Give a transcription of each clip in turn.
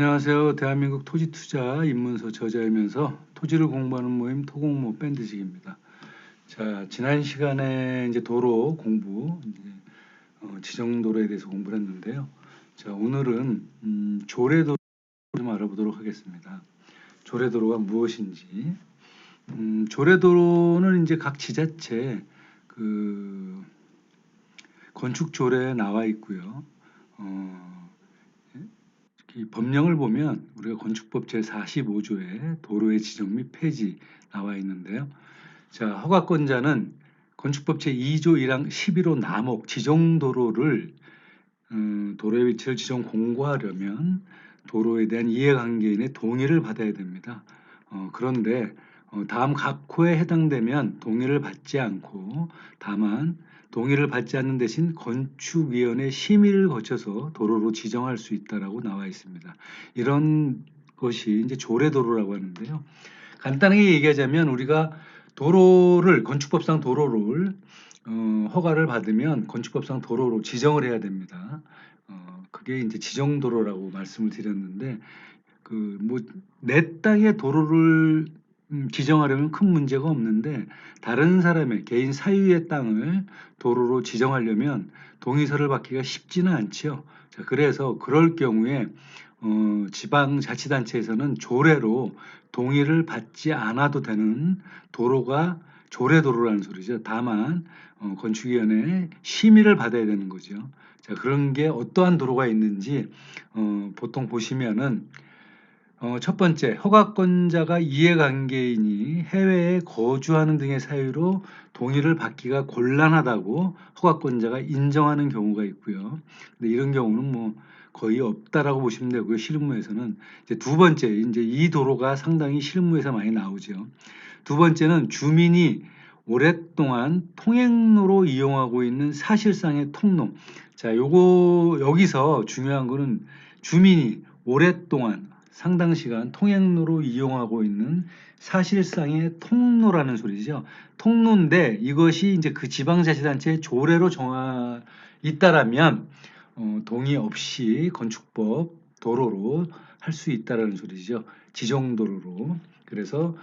안녕하세요. 대한민국 토지투자 입문서 저자이면서 토지를 공부하는 모임 토공모 밴드직입니다. 자, 지난 시간에 이제 도로 공부, 이제 어, 지정도로에 대해서 공부를 했는데요. 자, 오늘은 음, 조례도로 좀 알아보도록 하겠습니다. 조례도로가 무엇인지. 음, 조례도로는 이제 각 지자체 그 건축 조례에 나와 있고요. 어, 이 법령을 보면 우리가 건축법 제45조에 도로의 지정 및 폐지 나와 있는데요. 자, 허가권자는 건축법 제2조 1항 11호 남목 지정 도로를 음, 도로의 위치를 지정 공고하려면 도로에 대한 이해관계인의 동의를 받아야 됩니다. 어, 그런데 어, 다음 각 호에 해당되면 동의를 받지 않고 다만 동의를 받지 않는 대신 건축위원회 심의를 거쳐서 도로로 지정할 수 있다라고 나와 있습니다. 이런 것이 이제 조례도로라고 하는데요. 간단하게 얘기하자면 우리가 도로를 건축법상 도로를 어, 허가를 받으면 건축법상 도로로 지정을 해야 됩니다. 어, 그게 이제 지정도로라고 말씀을 드렸는데 그뭐내 땅의 도로를 음, 지정하려면 큰 문제가 없는데 다른 사람의 개인 사유의 땅을 도로로 지정하려면 동의서를 받기가 쉽지는 않죠. 자, 그래서 그럴 경우에 어, 지방자치단체에서는 조례로 동의를 받지 않아도 되는 도로가 조례도로라는 소리죠. 다만 어, 건축위원회 심의를 받아야 되는 거죠. 자, 그런 게 어떠한 도로가 있는지 어, 보통 보시면은 어, 첫 번째, 허가권자가 이해관계인이 해외에 거주하는 등의 사유로 동의를 받기가 곤란하다고 허가권자가 인정하는 경우가 있고요. 근데 이런 경우는 뭐 거의 없다라고 보시면 되고요. 실무에서는 이제 두 번째, 이제 이 도로가 상당히 실무에서 많이 나오죠. 두 번째는 주민이 오랫동안 통행로로 이용하고 있는 사실상의 통로. 자, 요거 여기서 중요한 거는 주민이 오랫동안 상당 시간 통행로로 이용하고 있는 사실상의 통로라는 소리죠. 통로인데 이것이 이제 그 지방자치단체의 조례로 정하 있다라면 어, 동의 없이 건축법 도로로 할 수 있다라는 소리죠. 지정도로로. 그래서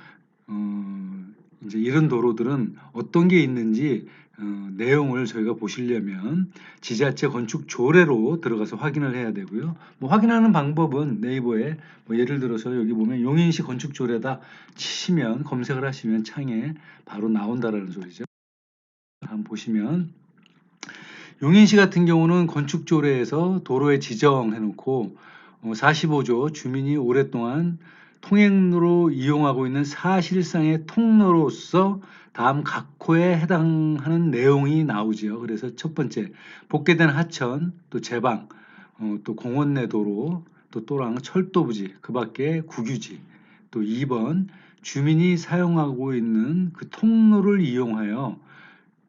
어, 이제 이런 도로들은 어떤 게 있는지 어, 내용을 저희가 보시려면 지자체 건축 조례로 들어가서 확인을 해야 되고요. 뭐 확인하는 방법은 네이버에 뭐 예를 들어서 여기 보면 용인시 건축 조례다 치시면 검색을 하시면 창에 바로 나온다라는 소리죠. 한번 보시면 용인시 같은 경우는 건축 조례에서 도로에 지정해 놓고 어, 45조 주민이 오랫동안 통행로로 이용하고 있는 사실상의 통로로서 다음 각 호에 해당하는 내용이 나오지요. 그래서 첫 번째 복개된 하천, 또 제방, 어, 또 공원 내 도로, 또 또랑 철도 부지, 그 밖에 국유지, 또 2번 주민이 사용하고 있는 그 통로를 이용하여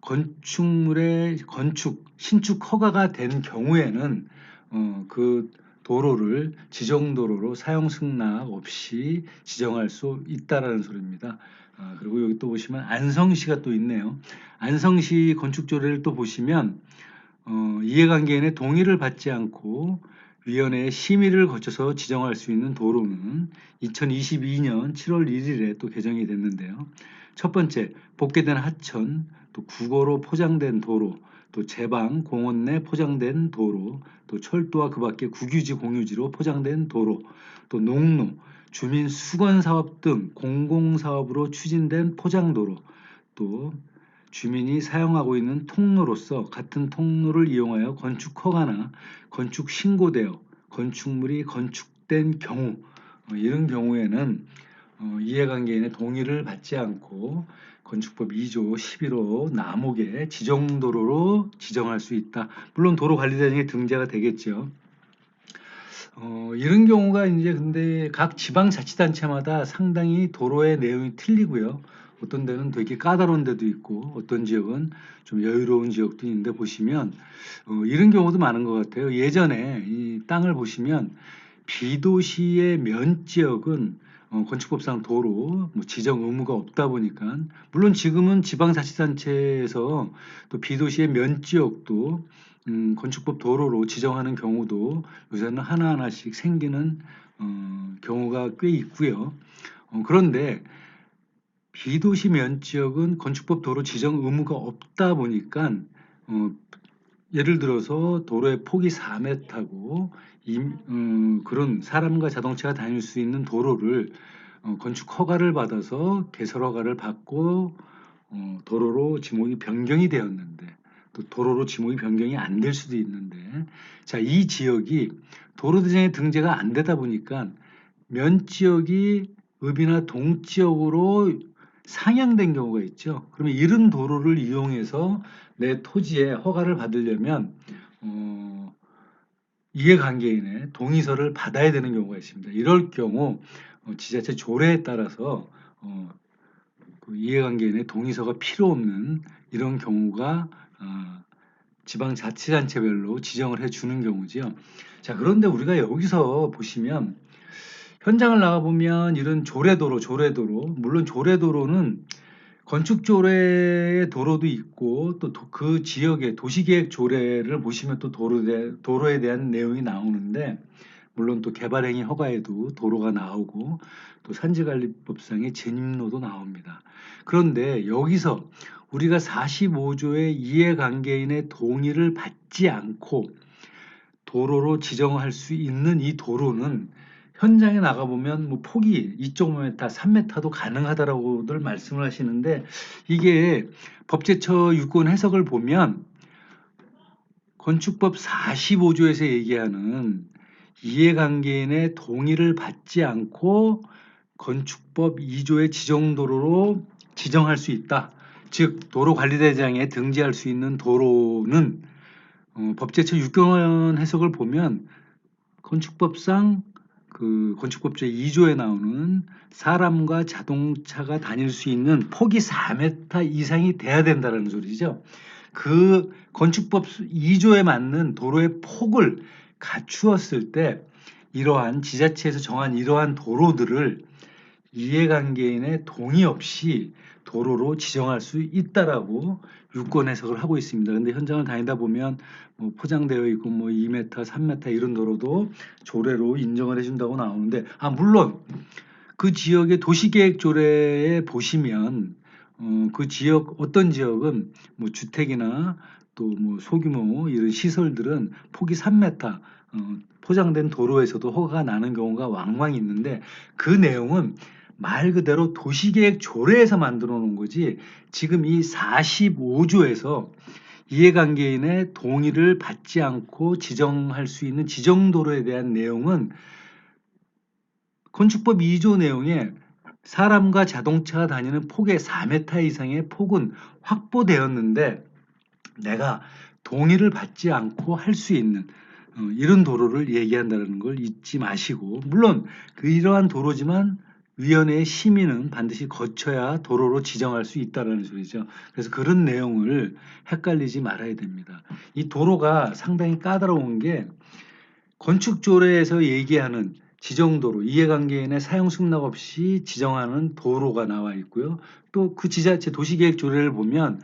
건축물의 건축, 신축 허가가 된 경우에는 어, 그 도로를 지정도로로 사용 승낙 없이 지정할 수 있다라는 소리입니다. 아, 그리고 여기 또 보시면 안성시가 또 있네요. 안성시 건축조례를 또 보시면 어, 이해관계인의 동의를 받지 않고 위원회의 심의를 거쳐서 지정할 수 있는 도로는 2022년 7월 1일에 또 개정이 됐는데요. 첫 번째, 복개된 하천, 또 국어로 포장된 도로, 또 제방, 공원 내 포장된 도로, 또 철도와 그 밖에 국유지, 공유지로 포장된 도로, 또 농로, 주민 수건 사업 등 공공 사업으로 추진된 포장도로, 또 주민이 사용하고 있는 통로로서 같은 통로를 이용하여 건축 허가나 건축 신고되어 건축물이 건축된 경우 어, 이런 경우에는 어, 이해관계인의 동의를 받지 않고 건축법 2조 11호 남목에 지정도로로 지정할 수 있다. 물론 도로관리단에 등재가 되겠죠. 어, 이런 경우가 이제 근데 각 지방자치단체마다 상당히 도로의 내용이 틀리고요. 어떤 데는 되게 까다로운 데도 있고 어떤 지역은 좀 여유로운 지역도 있는데 보시면 어, 이런 경우도 많은 것 같아요. 예전에 이 땅을 보시면 비도시의 면 지역은 어, 건축법상 도로 뭐 지정 의무가 없다 보니까 물론 지금은 지방자치단체에서 또 비도시의 면 지역도 음, 건축법 도로로 지정하는 경우도 요새는 하나하나씩 생기는 어, 경우가 꽤 있고요. 어, 그런데 비도시 면 지역은 건축법 도로 지정 의무가 없다 보니까 어, 예를 들어서 도로의 폭이 4m고 음, 그런 사람과 자동차가 다닐 수 있는 도로를 어, 건축 허가를 받아서 개설 허가를 받고 어, 도로로 지목이 변경이 되었는데 또 도로로 지목이 변경이 안 될 수도 있는데 자 이 지역이 도로대장에 등재가 안 되다 보니까 면 지역이 읍이나 동 지역으로 상향된 경우가 있죠. 그러면 이런 도로를 이용해서 내 토지에 허가를 받으려면 어, 이해관계인의 동의서를 받아야 되는 경우가 있습니다. 이럴 경우 어, 지자체 조례에 따라서 어, 그 이해관계인의 동의서가 필요 없는 이런 경우가 어, 지방자치단체별로 지정을 해주는 경우지요. 자 그런데 우리가 여기서 보시면 현장을 나가보면 이런 조례도로, 조례도로, 물론 조례도로는 건축조례의 도로도 있고 또 그 지역의 도시계획 조례를 보시면 또 도로에, 도로에 대한 내용이 나오는데 물론 또 개발행위 허가에도 도로가 나오고 또 산지관리법상의 진입로도 나옵니다. 그런데 여기서 우리가 45조의 이해관계인의 동의를 받지 않고 도로로 지정할 수 있는 이 도로는 현장에 나가보면 뭐 폭이 2.5m, 3m도 가능하다라고들 말씀을 하시는데 이게 법제처 유권 해석을 보면 건축법 45조에서 얘기하는 이해관계인의 동의를 받지 않고 건축법 2조의 지정도로로 지정할 수 있다. 즉 도로관리대장에 등재할 수 있는 도로는 어, 법제처 6개원 해석을 보면 건축법상 그 건축법 제 2조에 나오는 사람과 자동차가 다닐 수 있는 폭이 4m 이상이 돼야 된다는 소리죠. 그 건축법 2조에 맞는 도로의 폭을 갖추었을 때 이러한 지자체에서 정한 이러한 도로들을 이해관계인의 동의 없이 도로로 지정할 수 있다라고 유권 해석을 하고 있습니다. 근데 현장을 다니다 보면 뭐 포장되어 있고 뭐 2m, 3m 이런 도로도 조례로 인정을 해준다고 나오는데 아 물론 그 지역의 도시계획 조례에 보시면 어, 그 지역 어떤 지역은 뭐 주택이나 또 뭐 소규모 이런 시설들은 폭이 3m 어, 포장된 도로에서도 허가가 나는 경우가 왕왕 있는데 그 내용은 말 그대로 도시계획 조례에서 만들어 놓은 거지 지금 이 45조에서 이해관계인의 동의를 받지 않고 지정할 수 있는 지정도로에 대한 내용은 건축법 2조 내용에 사람과 자동차가 다니는 폭의 4m 이상의 폭은 확보되었는데 내가 동의를 받지 않고 할 수 있는 어, 이런 도로를 얘기한다는 걸 잊지 마시고 물론 그 이러한 도로지만 위원회의 심의는 반드시 거쳐야 도로로 지정할 수 있다는 소리죠. 그래서 그런 내용을 헷갈리지 말아야 됩니다. 이 도로가 상당히 까다로운 게 건축조례에서 얘기하는 지정도로 이해관계인의 사용 승낙 없이 지정하는 도로가 나와 있고요. 또 그 지자체 도시계획 조례를 보면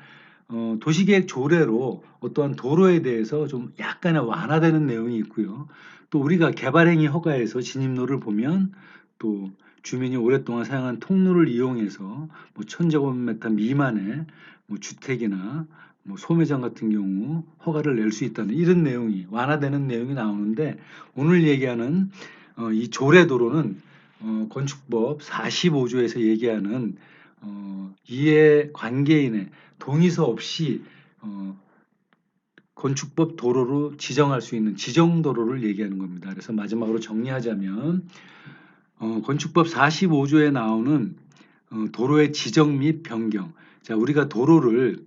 어, 도시계획 조례로 어떠한 도로에 대해서 좀 약간의 완화되는 내용이 있고요. 또 우리가 개발행위 허가에서 진입로를 보면 또 주민이 오랫동안 사용한 통로를 이용해서 뭐 천제곱미터 미만의 뭐 주택이나 뭐 소매장 같은 경우 허가를 낼 수 있다는 이런 내용이 완화되는 내용이 나오는데 오늘 얘기하는 어, 이 조례도로는 어, 건축법 45조에서 얘기하는 어, 이해 관계인의 동의서 없이 어, 건축법 도로로 지정할 수 있는 지정도로를 얘기하는 겁니다. 그래서 마지막으로 정리하자면 어, 건축법 45조에 나오는 어, 도로의 지정 및 변경. 자, 우리가 도로를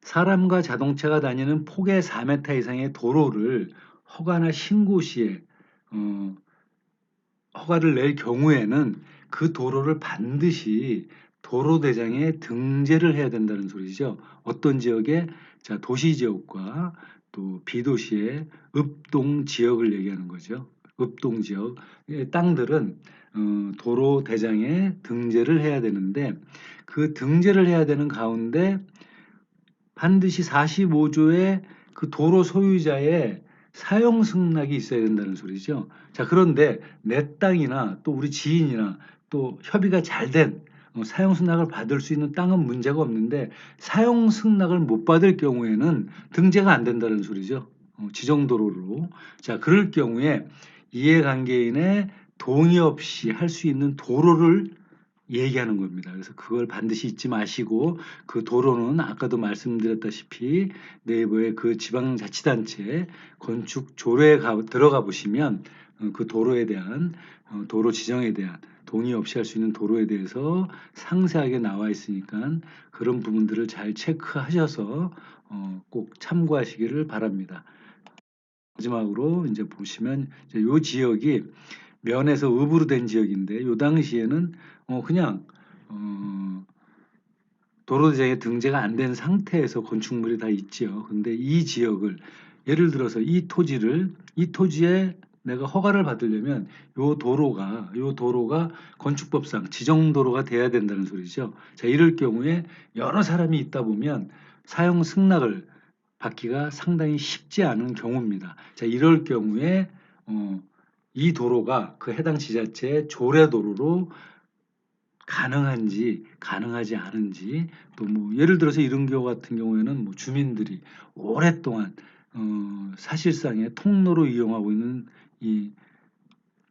사람과 자동차가 다니는 폭의 4m 이상의 도로를 허가나 신고 시에 어, 허가를 낼 경우에는 그 도로를 반드시 도로대장에 등재를 해야 된다는 소리죠. 어떤 지역에 자 도시 지역과 또 비도시의 읍동 지역을 얘기하는 거죠. 읍동 지역의 땅들은 어, 도로 대장에 등재를 해야 되는데 그 등재를 해야 되는 가운데 반드시 45조의 그 도로 소유자의 사용 승낙이 있어야 된다는 소리죠. 자, 그런데 내 땅이나 또 우리 지인이나 또 협의가 잘된 어, 사용 승낙을 받을 수 있는 땅은 문제가 없는데 사용 승낙을 못 받을 경우에는 등재가 안 된다는 소리죠. 어, 지정도로로. 자, 그럴 경우에 이해관계인의 동의 없이 할 수 있는 도로를 얘기하는 겁니다. 그래서 그걸 반드시 잊지 마시고 그 도로는 아까도 말씀드렸다시피 네이버에 그 지방자치단체 건축 조례에 가, 들어가 보시면 어, 그 도로에 대한 어, 도로 지정에 대한 동의 없이 할 수 있는 도로에 대해서 상세하게 나와 있으니까 그런 부분들을 잘 체크하셔서 어, 꼭 참고하시기를 바랍니다. 마지막으로 이제 보시면 이제 요 지역이 면에서 읍으로 된 지역인데 요 당시에는 어 그냥 어 도로대장에 등재가 안 된 상태에서 건축물이 다 있지요. 근데 이 지역을 예를 들어서 이 토지를 이 토지에 내가 허가를 받으려면 요 도로가 요 도로가 건축법상 지정 도로가 돼야 된다는 소리죠. 자, 이럴 경우에 여러 사람이 있다 보면 사용 승낙을 받기가 상당히 쉽지 않은 경우입니다. 자, 이럴 경우에 어, 이 도로가 그 해당 지자체의 조례 도로로 가능한지 가능하지 않은지 또 뭐 예를 들어서 이런 경우 같은 경우에는 뭐 주민들이 오랫동안 어, 사실상의 통로로 이용하고 있는 이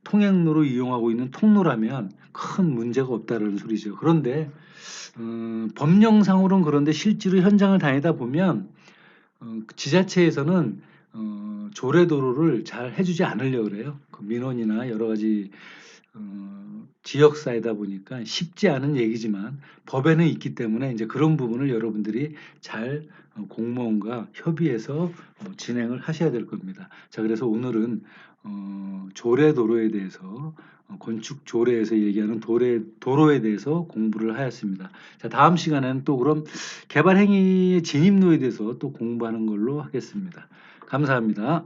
통행로로 이용하고 있는 통로라면 큰 문제가 없다는 소리죠. 그런데 어, 법령상으로는 그런데 실제로 현장을 다니다 보면 어, 지자체에서는 어, 조례도로를 잘 해주지 않으려고 그래요. 그 민원이나 여러 가지 어, 지역사회다 보니까 쉽지 않은 얘기지만 법에는 있기 때문에 이제 그런 부분을 여러분들이 잘 어, 공무원과 협의해서 어, 진행을 하셔야 될 겁니다. 자, 그래서 오늘은 어, 조례 도로에 대해서 어, 건축 조례에서 얘기하는 도래, 도로에 대해서 공부를 하였습니다. 자, 다음 시간에는 또 그럼 개발 행위의 진입로에 대해서 또 공부하는 걸로 하겠습니다. 감사합니다.